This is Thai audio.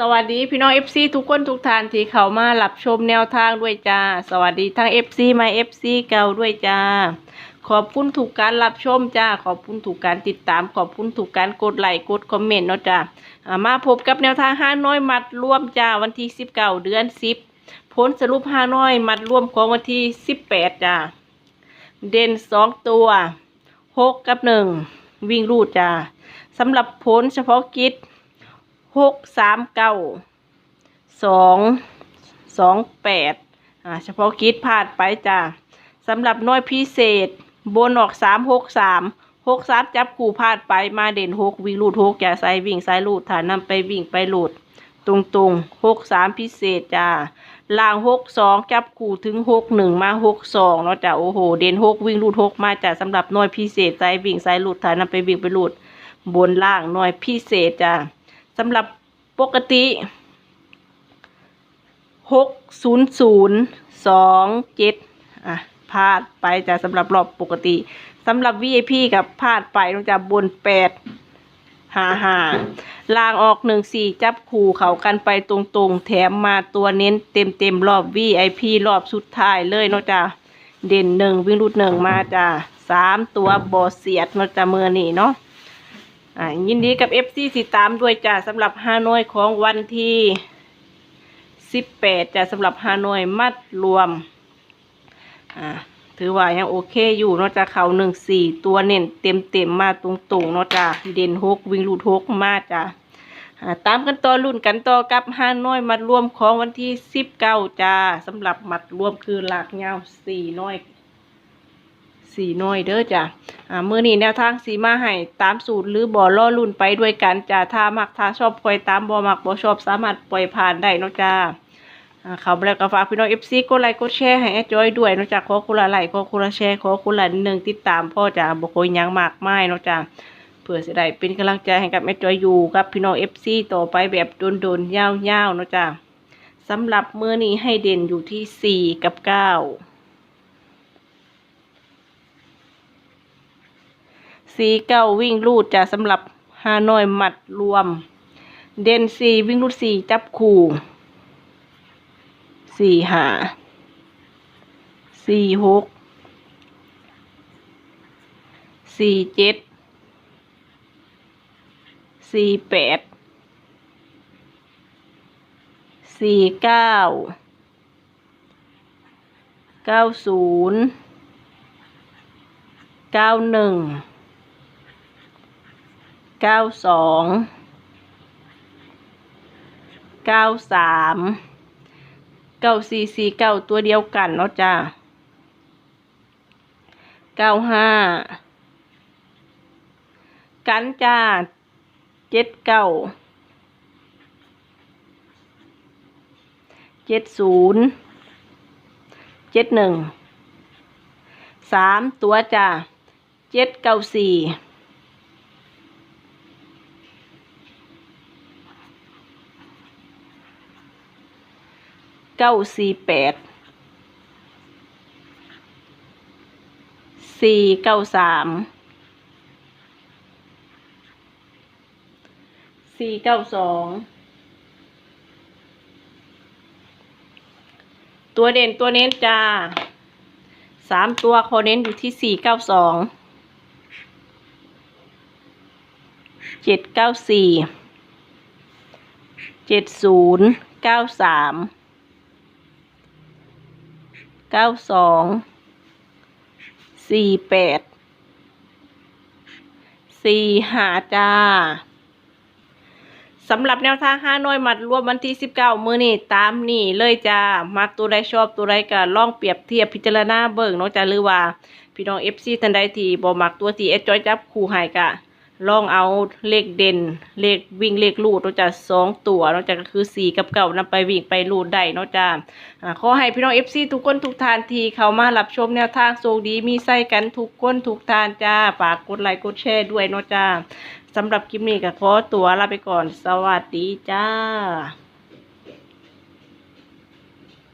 สวัสดีพี่น้อง FC ทุกคนทุกท่านที่เข้ามารับชมแนวทางด้วยจ้า สวัสดีทั้ง FC ม่ FC เก่าด้วยจ้า ขอบคุณถูกการรับชมจ้า ขอบคุณถูกการติดตาม ขอบคุณถูกการกดไลค์กดคอมเมนต์เนาะจ้ามาพบกับแนวทางห้าน้อยมัดร่วมจ้าวันที่19เก้าเดือน10ผลสรุปห้าน้อยมัดร่วมของวันที่18จ้าเด่นสองตัวหกกับหนึ่งวิ่งรูดจ้าสำหรับผลเฉพาะกิจ หกสามเก้าสองสองแปดอ่าเฉพาะกิจพลาดไปจ้าสำหรับน้อยพิเศษ บนออกสามหกสามหกสามจับคู่พลาดไปมาเด่นหกวิ่งรูดหกอย่าใส่วิ่งสายรูดฐานนำไปวิ่งไปรูดตรงตรงหกสามพิเศษจ้าล่างหกสองจับคู่ถึงหกหนึ่งมาหกสองเนาะจ้าโอ้โห เด่นหกวิ่งรูดหกมาจ้าสำหรับน่วยพิเศษสายวิ่งสายรูดฐานนำไปวิ่งไปรูดบนล่างน่วยพิเศษจ้า สำหรับปกติหกศูนย์ศูนย์สองเจ็ดอะพลาดไปจ้าสำหรับรอบปกติสำหรับ VIP กับพลาดไปเนาจ้าบนแปดห้าห้าลางออกหนึ่งสี่จับคู่เขากันไปตรงๆ แถมมาตัวเน้นเต็มเต็มรอบ VIP รอบสุดท้ายเลยเนาะจ้ะเด่นหนึ่งวิ่งรุดหนึ่งมาจ้ะสามตัวบอเสียดเนาะจ้ะเมื่อนี่เนาะ ยินดีกับ FC ติดตามด้วยจ้ะสำหรับฮานอยของวันที่สิบแปดจ้ะสำหรับฮานอยมัดรวม อ่าถือว่ายังโอเคอยู่เนาะจ้ะเขาหนึ่งสี่ตัวเน้นเต็มเต็มมาตรงๆเนาะจ้ะเด่นหกวิ่งลูดหกมาจ้ะอ่าตามกันต่อรุ่นกันต่อกับห้านอยมัดรวมของวันที่สิบเก้าจ้าสำหรับมัดรวมคือหลากยาวสี่น้อย สี่น้อยเด้อจ้ะอ่ามือนี้แนวทางสีมาให้ตามสูตรหรือบ่อล่อรุ่นไปด้วยกันจ้ะถ้ามักถ้าชอบปล่อยตามบ่มักบ่ชอบสามารถปล่อยผ่านได้นะจ้าอ่าเขาแล้วก็ฝากพี่น้องเอฟซีกดไลค์กดแชร์ให้แอดจอยด้วยนอกจากขอคุณละไลค์ขอคุณละแชร์ขอคุณละหนึ่งติดตามพ่อจ้ะบอกโคยยังมากมายนอกจากเพื่อจะได้เป็นกำลังใจให้กับแอดจอยอยู่กับพี่น้องเอฟซีต่อไปแบบโดนๆยาวๆนอกจากสำหรับมือนี้ให้เด่นอยู่ที่สี่กับเก้า สี่เก้าวิ่งรูดจะสำหรับฮานอยหมัดรวม เด่นสี่วิ่งรูดสี่จับคู่สี่ห้าสี่หกสี่เจ็ดสี่แปดสี่เก้าเก้าศูนย์เก้าหนึ่ง เก้าสองเก้าสามเก้าสี่สี่เก้าตัวเดียวกันเนาะจ้าเก้าห้ากันจ้าเจ็ดเก้าเจ็ดศูนย์เจ็ดหนึ่งสามตัวจ้าเจ็ดเก้าสี่ เก้าสี่แปดสี่เก้าสามสี่เก้าสองตัวเด่นตัวเน้นจ้าสามตัวคเน้นอยู่ที่สี่เก้าสองเจ็ดเก้าสี่เจ็ดศูนย์เก้าสาม เก้าสองสี่แปดสี่หาจ้าสำหรับแนวทางห้าน้อยมัดรวมวันที่สิบเก้ามือนี่ตามนี่เลยจ้ามักตัวใดชอบตัวใดก็ลองเปรียบเทียบพิจารณาเบิ่งเนาะจ้าหรือว่า พี่น้องเอฟซีทันใดที่บ่มักตัวที่เอจอยจับคู่ให้กะ ลองเอาเลขเด่น เลขวิ่งเลขลูดนอกจากสองตัวนอกจากก็คือสี่กับเก่านำไปวิ่งไปลูดได้นอกจากขอให้พี่น้องเอฟซีทุกคนทุกทานทีเข้ามารับชมแนวทางโชคดีมีไส้กันทุกคนทุกทานจ้าฝากกดไลค์กดแชร์ด้วยนอกจากสำหรับคลิปนี้ก็ขอตัวลาไปก่อนสวัสดีจ้า